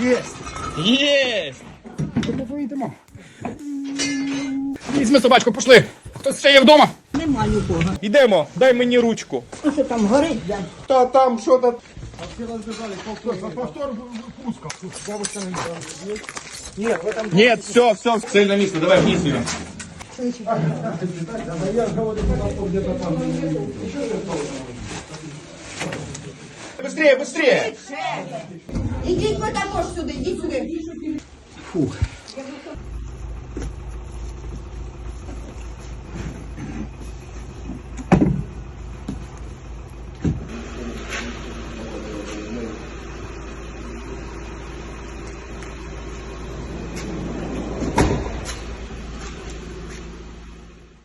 Єсть! Єсть! Йдемо. Візьми собачку, пішли. Хтось ще є вдома? Нема нікого. Йдемо, дай мені ручку. Що там горить, дядь? Та там що то. Повтор пуска. Ні, все, все, цель на місце, давай вниз її. Быстрее, быстрее! Ідіть ви також сюди, ідіть сюди. Фух.